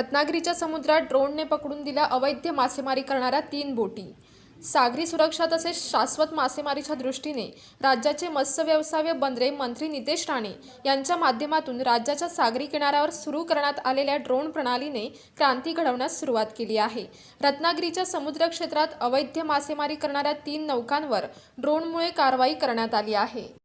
रत्नागिरीच्या समुद्रात ड्रोनने पकडून दिल्या अवैध मासेमारी करणाऱ्या तीन बोटी. सागरी सुरक्षा तसेच शाश्वत मासेमारीच्या दृष्टीने राज्याचे मत्स्य व्यवसाय व बंदरे मंत्री नितेश राणे यांच्या माध्यमातून राज्याच्या सागरी किनाऱ्यावर सुरू करण्यात आलेल्या ड्रोन प्रणालीने क्रांती घडवण्यास सुरुवात केली आहे. रत्नागिरीच्या समुद्र क्षेत्रात अवैध मासेमारी करणाऱ्या तीन नौकांवर ड्रोनमुळे कारवाई करण्यात आली आहे.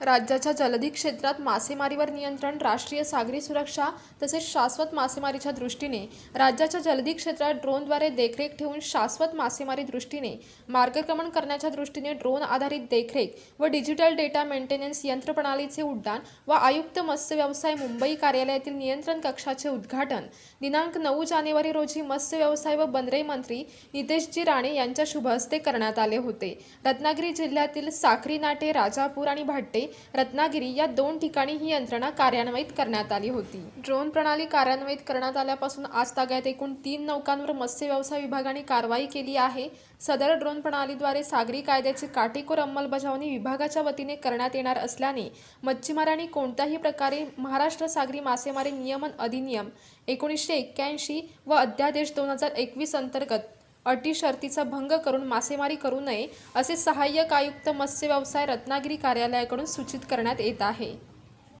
राज्याच्या जलदी क्षेत्रात मासेमारीवर नियंत्रण राष्ट्रीय सागरी सुरक्षा तसेच शाश्वत मासेमारीच्या दृष्टीने राज्याच्या जलदी क्षेत्रात ड्रोनद्वारे देखरेख ठेवून शाश्वत मासेमारी दृष्टीने मार्गक्रमण करण्याच्या दृष्टीने ड्रोन आधारित देखरेख व डिजिटल डेटा मेंटेनन्स यंत्रप्रणालीचे उड्डाण व आयुक्त मत्स्य व्यवसाय मुंबई कार्यालयातील नियंत्रण कक्षाचे उद्घाटन. दिनांक नऊ जानेवारी रोजी मत्स्य व्यवसाय व बंदरे मंत्री नितेशजी राणे यांच्या शुभहस्ते करण्यात आले होते. रत्नागिरी जिल्ह्यातील साखरी नाटे राजापूर आणि भाट्टे रत्नागिरी या दोन ठिकाणी ही यंत्रणा कार्यान्वित करण्यात आली होती. ड्रोन प्रणाली कार्यान्वित करण्यात आल्यापासून आज ताग्यात एकूण तीन नौकांवर मत्स्य व्यवसाय विभागाने कारवाई केली आहे. सदर ड्रोन प्रणालीद्वारे सागरी कायद्याची काटेकोर अंमलबजावणी विभागाच्या वतीने करण्यात येणार असल्याने मच्छीमारांनी कोणत्याही प्रकारे महाराष्ट्र सागरी मासेमारी नियमन अधिनियम एकोणीसशे एक्क्याऐंशी व अध्यादेश दोन हजार एकवीस अंतर्गत अटी शर्तीचा भंग करून मासेमारी करू नये असे सहाय्यक आयुक्त मत्स्य व्यवसाय रत्नागिरी कार्यालयाकडून सूचित करण्यात येत आहे.